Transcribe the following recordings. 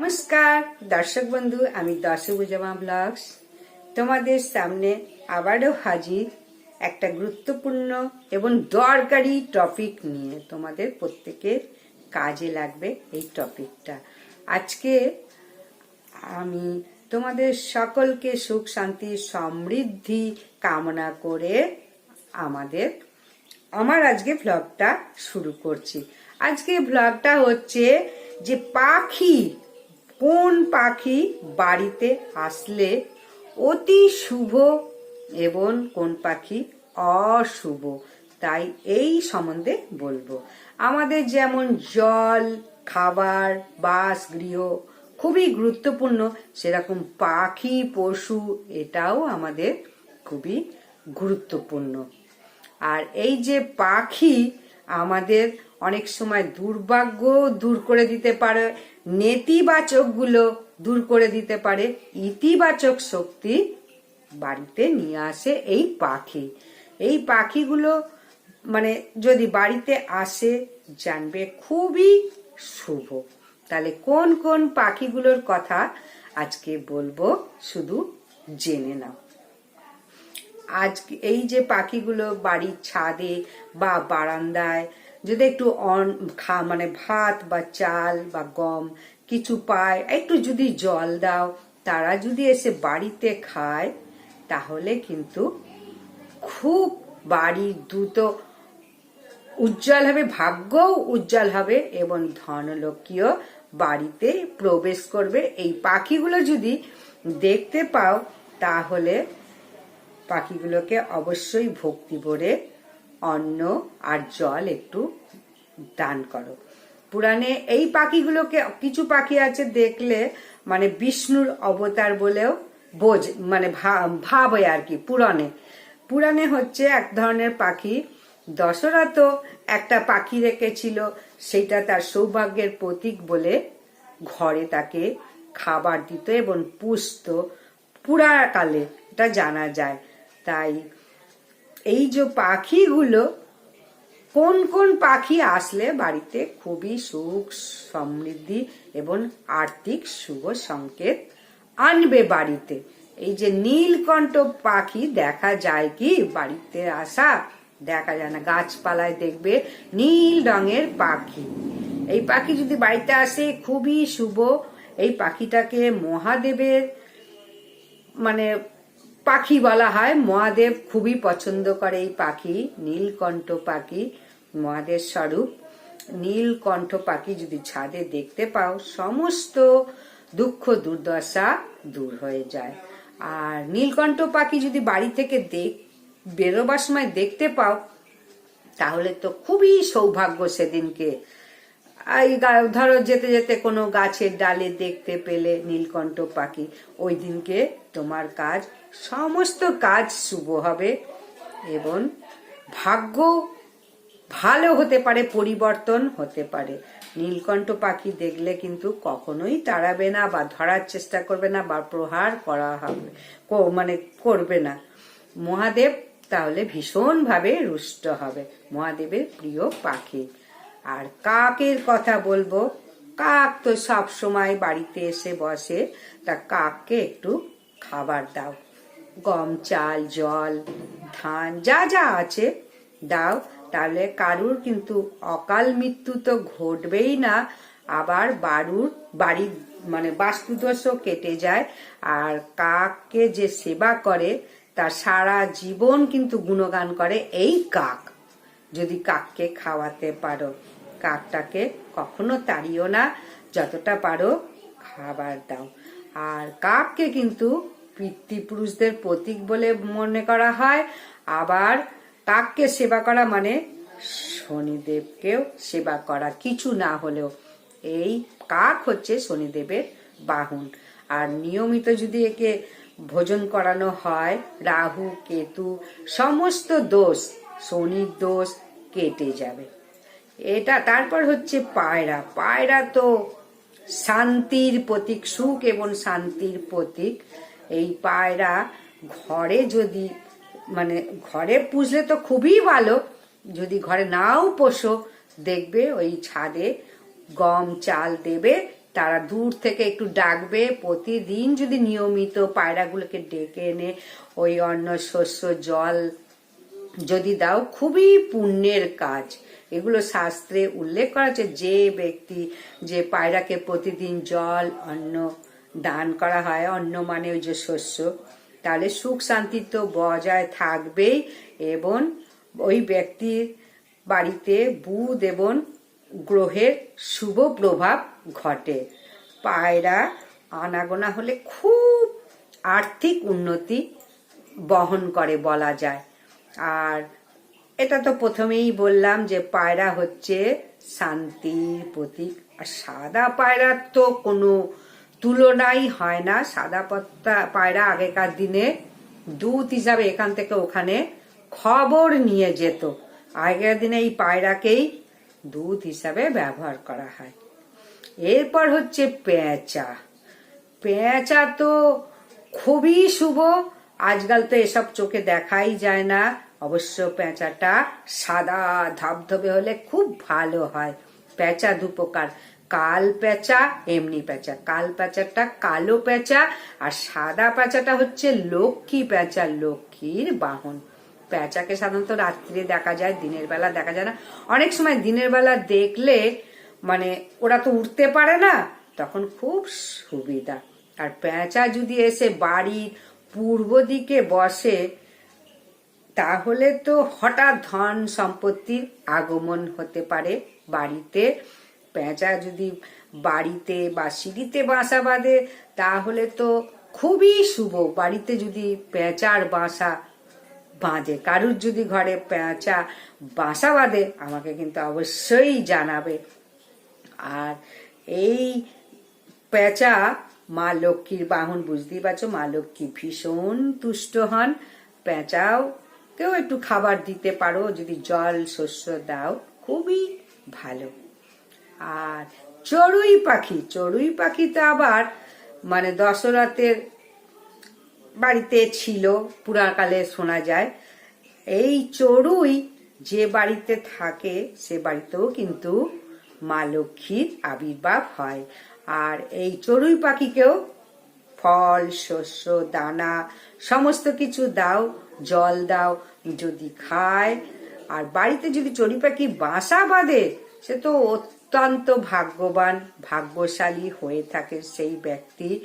নমস্কার, দর্শক বন্ধু, আমি দশভুজামা ব্লগস। তোমাদের সামনে আবারও হাজির একটা গুরুত্বপূর্ণ এবং দরকারি টপিক নিয়ে তোমাদের প্রত্যেকের কাজে লাগবে এই টপিকটা। আজকে আমি তোমাদের সকলকে সুখ, শান্তি, সমৃদ্ধি কামনা করে আমাদের, আমার আজকে ভ্লগটা শুরু করছি। আজকে ভ্লগটা হচ্ছে যে পাখি কোন পাখি বাড়িতে আসলে অতি শুভ এবং কোন পাখি অশুভ? তাই এই সম্বন্ধে বলব। আমাদের যেমন জল, খাবার, বাস, গৃহ খুবই গুরুত্বপূর্ণ। সেরকম পাখি, পশু এটাও আমাদের খুবই গুরুত্বপূর্ণ। আর এই যে পাখি আমাদের অনেক সময় দুর্ভাগ্য দূর করে দিতে পারে, নেতিবাচকগুলো দূর করে দিতে পারে, ইতিবাচক শক্তি বাড়িতে নিয়ে আসে এই পাখি। এই পাখিগুলো মানে যদি বাড়িতে আসে, জানবে খুবই শুভ। তাহলে কোন কোন পাখিগুলোর কথা আজকে বলব শুধু জেনে নাও। আজ এই যে পাখিগুলো বাড়ির ছাদে বা বারান্দায় যদি একটু অন, খা মানে ভাত বা চাল বা গম কিছু পায়, একটু যদি জল দাও, তারা যদি এসে বাড়িতে খায়, তাহলে কিন্তু খুব বাড়ি দ্রুত উজ্জ্বল হবে, ভাগ্যও উজ্জ্বল হবে এবং ধনলক্ষ্মীও বাড়িতে প্রবেশ করবে। এই পাখিগুলো যদি দেখতে পাও, তাহলে পাখিগুলোকে অবশ্যই ভক্তি ভরে অন্ন আর জল একটু দান করো। পুরাণে এই পাখিগুলোকে, কিছু পাখি আছে দেখলে মানে বিষ্ণুর অবতার বলেও বোঝ মানে ভাবে আর কি, পুরাণে। পুরাণে হচ্ছে এক ধরনের পাখি দশরা তো একটা পাখি রেখেছিল সেটা তার সৌভাগ্যের প্রতীক বলে ঘরে তাকে খাবার দিত এবং পুষত। পুরাকালে এটা জানা যায়। তাই এই যে পাখিগুলো, কোন কোন পাখি আসলে বাড়িতে খুবই সুখ সমৃদ্ধি এবং আর্থিক শুভ সংকেত আনবে বাড়িতে? এই যে নীলকণ্ঠ পাখি দেখা যায় কি বাড়িতে আসা? দেখা যায় না, গাছপালায় দেখবে নীল রঙের পাখি। এই পাখি যদি বাড়িতে আসে, খুবই শুভ। এই পাখিটাকে মহাদেবের মানে পাখি বলা হয়। মহাদেব খুবই পছন্দ করে এই পাখি, নীলকণ্ঠ পাখি, মহাদেব স্বরূপ। নীলকণ্ঠ পাখি যদি ছাদে দেখতে পাও, সমস্ত দুঃখ দুর্দশা দূর হয়ে যায়। আর নীলকণ্ঠ পাখি যদি বাড়ি থেকে দেখ, বেরোবার সময় দেখতে পাও, তাহলে তো খুবই সৌভাগ্য সেদিনকে এই ধরো যেতে যেতে কোনো গাছের ডালে দেখতে পেলে নীলকণ্ঠ পাখি। ওই দিনকে তোমার কাজ, সমস্ত কাজ শুভ হবে এবং ভাগ্য ভালো হতে পারে, পরিবর্তন হতে পারে। নীলকণ্ঠ পাখি দেখলে কিন্তু কখনোই তাড়াবে না বা ধরার চেষ্টা করবে না বা প্রহার করা হবে মানে করবে না। মহাদেব তাহলে ভীষণভাবে রুষ্ট হবে, মহাদেবের প্রিয় পাখি। আর কাকের কথা বলব? কাক তো সব সময় বাড়িতে এসে বসে। তা কাককে একটু খাবার দাও। গম, চাল, জল, ধান, যা যা আছে দাও। তাহলে কারুর কিন্তু অকাল মৃত্যু তো ঘটবেই না। আবার বাড়ুর বাড়ির মানে বাস্তুদোষও কেটে যায়। আর কাককে যে সেবা করে তার সারা জীবন কিন্তু গুণগান করে এই কাক। যদি কাককে খাওয়াতে পারো। কাকটাকে কখনো তাড়িও না, যতটা পারো খাবার দাও। আর কাককে কিন্তু পিতৃপুরুষদের প্রতীক বলে মনে করা হয়। আবার কাককে সেবা করা মানে শনিদেবকেও সেবা করা, কিছু না হলেও। এই কাক হচ্ছে শনিদেবের বাহন। আর নিয়মিত যদি একে ভোজন করানো হয়, রাহু, কেতু, সমস্ত দোষ শনির দোষ কেটে যাবে। এটা তারপর হচ্ছে পায়রা। পায়রা তো শান্তির প্রতীক, সুখ এবং শান্তির প্রতীক। এই পায়রা ঘরে যদি মানে ঘরে পুষলে তো খুবই ভালো, যদি ঘরে নাও পোষো, দেখবে ওই ছাদে গম চাল দেবে, তারা দূর থেকে একটু ডাকবে, প্রতিদিন যদি নিয়মিত পায়রাগুলোকে ডেকে এনে ওই অন্য শস্য, জল যদি দাও, খুবই পুণ্যের কাজ। এগুলো শাস্ত্রে উল্লেখ করা আছে, যে ব্যক্তি যে পায়রাকে প্রতিদিন জল, অন্ন দান করা হয়, অন্ন মানে ওই যে শস্য, তাহলে সুখ শান্তি তো বজায় থাকবেই, এবং ওই ব্যক্তির বাড়িতে বুধ এবং গ্রহের শুভ প্রভাব ঘটে। পায়রা আনাগোনা হলে খুব আর্থিক উন্নতি বহন করে বলা যায়। আর এটা তো প্রথমেই বললাম যে পায়রা হচ্ছে শান্তির প্রতীক। আর সাদা পায়রার তো কোনো তুলনাই হয় না। সাদা পত্তা পায়রা আগেকার দিনে দুধ হিসাবে এখান থেকে ওখানে খবর নিয়ে যেত। আগেকার দিনে এই পায়রাকেই দুধ হিসাবে ব্যবহার করা হয়। এরপর হচ্ছে পেঁচা। পেঁচা তো খুবই শুভ। আজকাল তো এসব চোখে দেখাই যায় না। অবশ্য পেঁচাটা সাদা, ধবধবে হলে খুব ভালো হয়। পেঁচা দুপকার কাল পেঁচা এমনি পেঁচা কাল পেঁচাটা কালো পেঁচা আর সাদা পেঁচাটা হচ্ছে লক্ষ্মী পেঁচা লক্ষ্মীর বাহন। পেঁচাকে সাধারণত রাত্রিরে দেখা যায়, দিনের বেলা দেখা যায় না। অনেক সময় দিনের বেলা দেখলে মানে ওরা তো উঠতে পারে না, তখন খুব সুবিধা। আর পেঁচা যদি এসে বাড়ির পূর্ব দিকে বসে তাহলে তো হঠাৎ ধন সম্পত্তির আগমন হতে পারে বাড়িতে। পেঁচা যদি বাড়িতে বা সিঁড়িতে বাসা বাঁধে, তাহলে তো খুবই শুভ। বাড়িতে যদি পেঁচার বাসা বাঁধে, কারুর যদি ঘরে পেঁচা বাসা বাঁধে, আমাকে কিন্তু অবশ্যই জানাবে। আর এই পেঁচা মা লক্ষ্মীর বাহন, বুঝতেই পারছ, মা লক্ষ্মী ভীষণ তুষ্ট হন। পেঁচাও কেউ একটু খাবার দিতে পারো, যদি জল, শস্য দাও, খুবই ভালো। আর চড়ুই পাখি চড়ুই পাখি তো আবার মানে দশরথের বাড়িতে ছিল পুরাকালে শোনা যায়। এই চড়ুই যে বাড়িতে থাকে, সে বাড়িতেও কিন্তু মা লক্ষ্মীর আবির্ভাব হয়। আর এই চড়ুই পাখিকেও ফল, শস্য, দানা, সমস্ত কিছু দাও জল দাও, যদি খায়। আর বাড়িতে যদি চড়ুই পাখি বাসা বাঁধে, সে তো অত্যন্ত ভাগ্যবান, ভাগ্যশালী হয়ে থাকে সেই ব্যক্তি।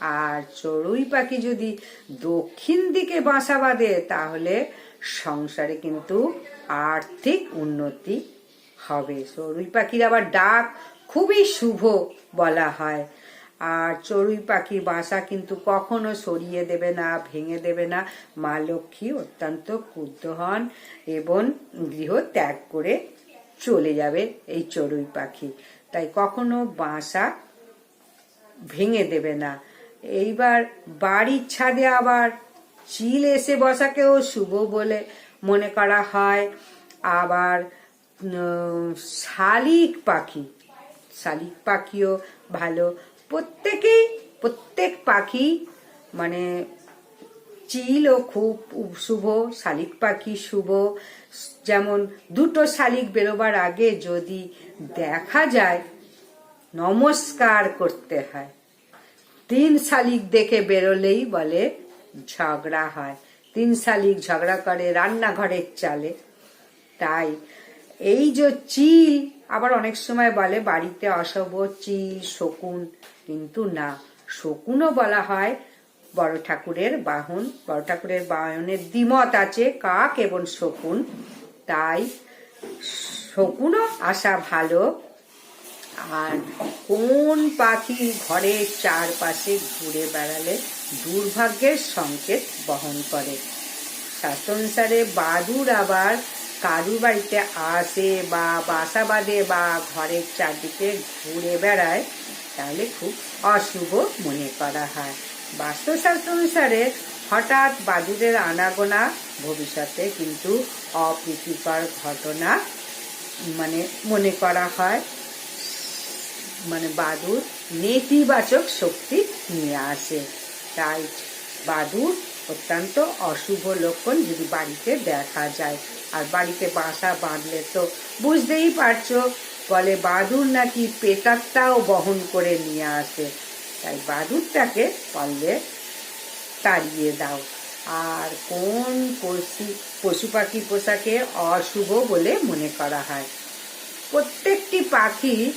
আর চড়ুই পাখি যদি দক্ষিণ দিকে বাসা বাঁধে, তাহলে সংসারে কিন্তু আর্থিক উন্নতি হবে। চড়ুই পাখির আবার ডাক খুবই শুভ বলা হয়। আর চড়ুই পাখির বাসা কিন্তু কখনো সরিয়ে দেবে না, ভেঙে দেবে না। মা লক্ষ্মী অত্যন্ত ক্ষুব্ধ হন এবং গৃহ ত্যাগ করে চলে যাবে এই চড়ুই পাখি। তাই কখনো বাসা ভেঙে দেবে না। এইবার বাড়ির ছাদে আবার চিল এসে বসাকেও শুভ বলে মনে করা হয়। আবার শালিক পাখি, শালিক পাখিও ভালো প্রত্যেকেই, প্রত্যেক পাখি মানে চিলও খুব শুভ, শালিক পাখি শুভ। যেমন দুটো শালিক বেরোবার আগে যদি দেখা যায়, নমস্কার করতে হয়। তিন শালিক দেখে বেরোলেই বলে ঝগড়া হয়। তিন শালিক ঝগড়া করে রান্নাঘরের চালে। তাই এই যে চিল, আবার অনেক সময় বলে বাড়িতে অশুভ চিল, শকুন কিন্তু না। শকুনও বলা হয়, বড় ঠাকুরের বাহন, বড় ঠাকুরের বাহনের দ্বিমত আছে কাক এবং শকুন। তাই শকুনও আসা ভালো। আর কোন পাখি ঘরের চারপাশে ঘুরে বেড়ালে দুর্ভাগ্যের সংকেত বহন করে? শাস্ত্র অনুসারে বাদুর আবার কারু বাড়িতে আসে বা বাসা বাঁধে বা ঘরের চারদিকে ঘুরে বেড়ায়। তাহলে খুব অশুভ মনে করা হয়। বাস্তুশাস্ত্র অনুসারে হঠাৎ বাদুরের আনাগোনা ভবিষ্যতে কিন্তু অপ্রীতিকর ঘটনা মানে মনে করা হয়। মানে বাদুর নেতিবাচক শক্তি নিয়ে আসে। তাই বাদুর অত্যন্ত অশুভ লক্ষণ যদি বাড়িতে দেখা যায়। আর বাড়িতে বাসা বাঁধলে তো বুঝতেই পারছ বলে বাদুর নাকি পেটারটাও বহন করে নিয়ে আসে। তাই বাদুরটাকে পারলে তাড়িয়ে দাও। আর কোন পশু পশু পাখি পোশাকে অশুভ বলে মনে করা হয়? প্রত্যেকটি পাখি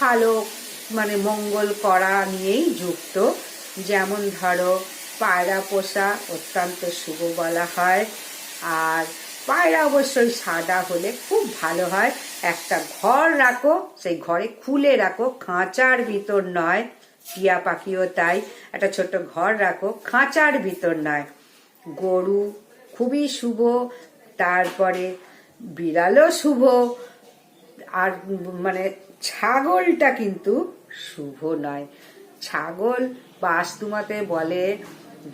ভালো মানে মঙ্গল করা নিয়েই যুক্ত। যেমন ধরো, পায়রা পোষা অত্যন্ত শুভ বলা হয়। আর পায়রা অবশ্যই সাদা হলে খুব ভালো হয়। একটা ঘর রাখো, সেই ঘরে খুলে রাখো, খাঁচার ভিতর নয়। টিয়া পাখিও তাই, একটা ছোট ঘর রাখো, খাঁচার ভিতর নয়। গরু খুবই শুভ, তারপরে বিড়ালও শুভ, আর মানে ছাগলটা কিন্তু শুভ নয়। ছাগল বাস্তুমাতে বলে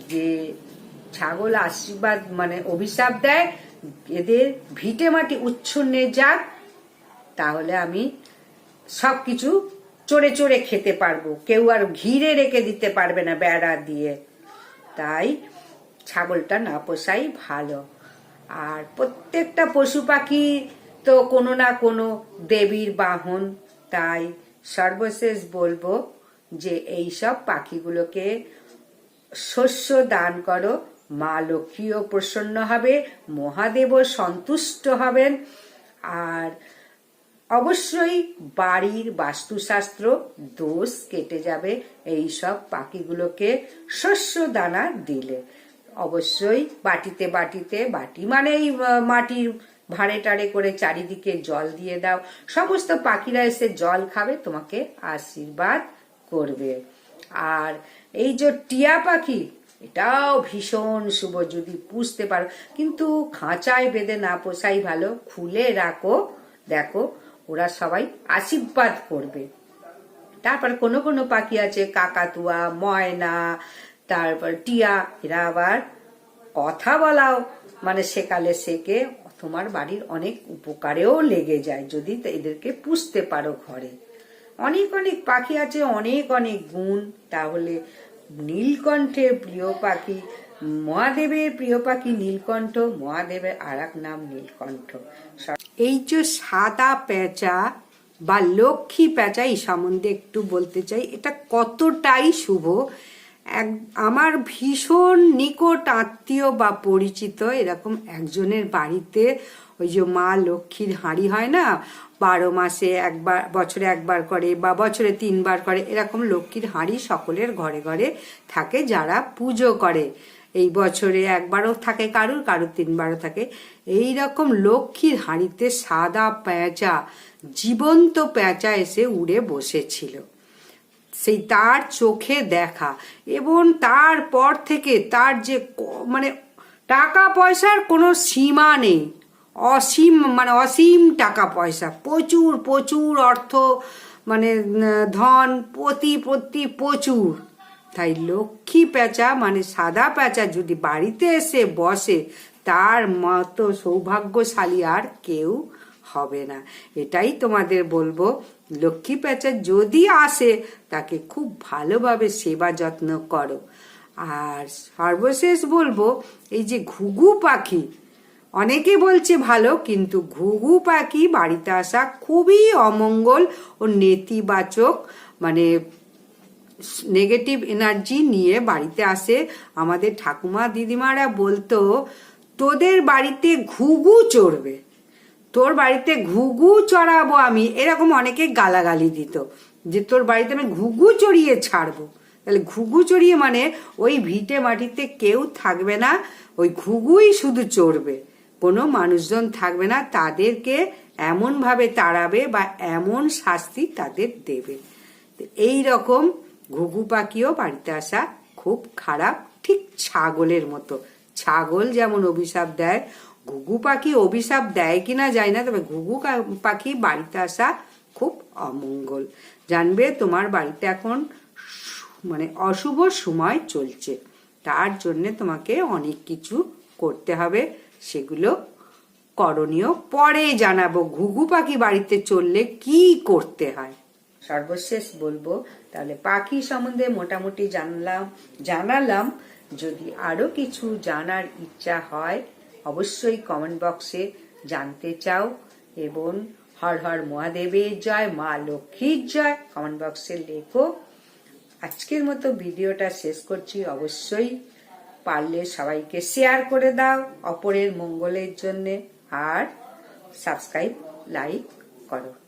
যে ছাগল আশীর্বাদ মানে অভিশাপ দেয়, এদের ভিটে মাটি উচ্ছন্নে যাক তাহলে আমি সব কিছু চড়ে চড়ে খেতে পারব। কেউ আর ঘিরে রেখে দিতে পারবে না বেড়া দিয়ে। তাই ছাগলটা না পোষাই ভালো। আর প্রত্যেকটা পশু পাখি তো কোনো না কোনো দেবীর বাহন। তাই সর্বশেষ বলব যে এই সব পাখিগুলোকে শস্য দান করো। মা লক্ষ্মীও প্রসন্ন হবে, মহাদেবও সন্তুষ্ট হবেন। আর অবশ্যই বাড়ির বাস্তুশাস্ত্র দোষ কেটে যাবে এই সব পাখিগুলোকে শস্য দানা দিলে। অবশ্যই বাটিতে বাটিতে বাটি মানে আহ, মাটির ভাঁড়ে টাড়ে করে চারিদিকে জল দিয়ে দাও। সমস্ত পাখিরা এসে জল খাবে তোমাকে আশীর্বাদ করবে। আর এই যে টিয়া পাখি এটাও ভীষণ শুভ যদি পুষতে পারো। কিন্তু খাঁচায় বেঁধে না পোষাই ভালো। খুলে রাখো দেখো ওরা সবাই আশীর্বাদ করবে। তারপর কোনো কোনো পাখি আছে, কাকাতুয়া, ময়না, তারপর টিয়া, এরা আবার কথা বলাও। মানে সেকালে শেখে, তোমার বাড়ির অনেক উপকারেও লেগে যায় যদি এদেরকে পুষতে পারো ঘরে। অনেক অনেক পাখি আছে, অনেক অনেক গুণ। তাহলে নীলকণ্ঠের প্রিয় পাখি মহাদেবের প্রিয় পাখি নীলকণ্ঠ, মহাদেবের আর নাম নীলকণ্ঠ। এই যে সাদা পেঁচা বা লক্ষ্মী পেঁচা, এই সম্বন্ধে একটু বলতে চাই, এটা কতটাই শুভ? এক, আমার ভীষণ নিকট আত্মীয় বা পরিচিত এরকম একজনের বাড়িতে ওই যে মা লক্ষ্মীর হাঁড়ি হয় না, বারো মাসে একবার, বছরে একবার করে বা বছরে তিনবার করে, এরকম লক্ষ্মীর হাঁড়ি সকলের ঘরে ঘরে থাকে যারা পুজো করে। এই বছরে একবারও থাকে, কারুর কারুর তিনবারও থাকে। এই রকম লক্ষ্মীর হাঁড়িতে সাদা পেঁচা, জীবন্ত পেঁচা এসে উড়ে বসেছিল। সেই তার চোখে দেখা এবং তারপর থেকে তার যে মানে টাকা পয়সার কোনো সীমা নেই। অসীম মানে অসীম টাকা পয়সা প্রচুর প্রচুর অর্থ মানে ধন, প্রতি প্রতি প্রচুর। তাই লক্ষ্মী পেঁচা মানে সাদা পেঁচা যদি বাড়িতে এসে বসে, তার মতো সৌভাগ্যশালী আর কেউ হবে না। এটাই তোমাদের বলব, লক্ষ্মী পেঁচা যদি আসে, তাকে খুব ভালোভাবে সেবা যত্ন করো। আর সর্বশেষ বলব, এই যে ঘুঘু পাখি, অনেকে বলছে ভালো, কিন্তু ঘুঘু পাখি বাড়িতে আসা খুবই অমঙ্গল ও নেতিবাচক মানে নেগেটিভ এনার্জি নিয়ে বাড়িতে আসে। আমাদের ঠাকুমা দিদিমারা বলতো, তোদের বাড়িতে ঘুঘু চড়বে। তোর বাড়িতে ঘুঘু চড়াবো আমি। এরকম অনেকে গালাগালি দিত, যে তোর বাড়িতে আমি ঘুঘু চড়িয়ে ছাড়বো। তাহলে ঘুঘু চড়িয়ে মানে ওই ভিটে মাটিতে কেউ থাকবে না, ওই ঘুঘুই শুধু চড়বে। কোনো মানুষজন থাকবে না, তাদেরকে এমনভাবে তাড়াবে বা এমন শাস্তি তাদের দেবে। এই রকম ঘুঘু পাখিও বাড়িতে আসা খুব খারাপ, ঠিক ছাগলের মতো। ছাগল যেমন অভিশাপ দেয়, ঘুঘু পাখি অভিশাপ দেয় কিনা যায় না, তবে ঘুঘু পাখি বাড়িতে আসা খুব অমঙ্গল। জানবে তোমার বাড়িতে এখন মানে অশুভ সময় চলছে। তার জন্যে তোমাকে অনেক কিছু করতে হবে, সেগুলো করণীয়। পরে জানাব, ঘুঘু পাখি বাড়িতে চললে কি করতে হয়? সর্বশেষ বলব, তাহলে পাখি সম্বন্ধে মোটামুটি জানলাম, জানালাম। যদি আরও কিছু জানার ইচ্ছা হয়, অবশ্যই কমেন্ট বক্সে জানতে চাও। এবং হর হর মহাদেবের জয়, মা লক্ষ্মীর জয় কমেন্ট বক্সে লেখো। আজকের মতো ভিডিওটা শেষ করছি। অবশ্যই পারলে সবাইকে শেয়ার করে দাও অপরের মঙ্গলের জন্যে। আর সাবস্ক্রাইব লাইক করো।